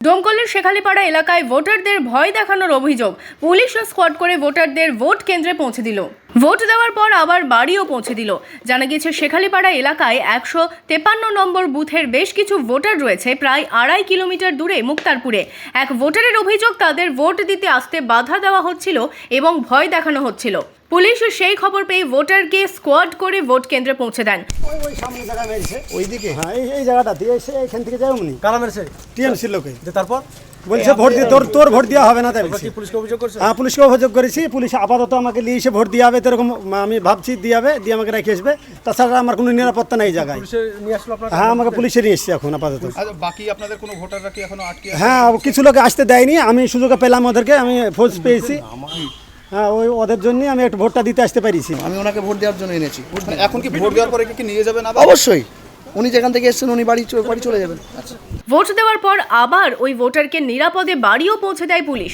ডোমকলের শেখালিপাড়া এলাকায় ভোটারদের ভয় দেখানোর অভিযোগ। পুলিশ স্কোয়াড করে ভোটারদের ভোট কেন্দ্রে পৌঁছে দিল। ভোট দেওয়ার পর আবার বাড়িও পৌঁছে দিল। জানা গিয়েছে শেখালিপাড়া এলাকায় একশো তেপান্ন নম্বর বুথের বেশ কিছু ভোটার রয়েছে, প্রায় আড়াই কিলোমিটার দূরে মুক্তারপুরে। এক ভোটারের অভিযোগ, তাদের ভোট দিতে আসতে বাধা দেওয়া হচ্ছিল এবং ভয় দেখানো হচ্ছিল। পুলিশ সেই খবর পেয়ে ভোটারকে স্কোয়াড করে ভোট কেন্দ্রে পৌঁছে দেন। ওই ওই সামনে জায়গা মেরেছে। ওইদিকে? হ্যাঁ এই এই জায়গাটা দিয়ে এসে এখান থেকে যাও উনি। কারা মেরেছে? টিএমসির লোকে। যে তারপর? বলছে ভোট দিয়ে তোর তোর ভোট দেওয়া হবে না তাই বলছে। পুলিশকে অভিযোগ করছ? হ্যাঁ পুলিশকে অভিযোগ করেছি পুলিশ আপাতত আমাকে নিয়ে এসে ভোট দিয়ে হবে এরকম আমি ভাবছি দিয়ে হবে দিয়ে আমাকে রেখে আসবে। তাছাড়া আমার কোনো নিরাপত্তা নেই এই জায়গায়। পুলিশে নিয়ে আসলো আপনার? হ্যাঁ আমাকে পুলিশে নিয়ে এসছে এখন আপাতত। আচ্ছা বাকি আপনাদের কোনো ভোটাররা কি এখনও আটকে আছে? হ্যাঁ কিছু লোক আসতে দেয়নি আমি সুযোগে পেলাম ওদেরকে আমি ফোর্স পেয়েছি। হ্যাঁ ওই ওদের জন্যই আমি একটু ভোটটা দিতে আসতে পারিছি। আমি ওনাকে ভোট দেওয়ার জন্য এনেছি। মানে এখন কি ভোট দেওয়ার পরে কি নিয়ে যাবেন না অবশ্যই। উনি যেখান থেকে এসেছেন উনি বাড়ি বাড়ি চলে যাবেন। ভোট দেওয়ার পর আবার ওই ভোটারকে নিরাপদে বাড়িও পৌঁছে দেয় পুলিশ।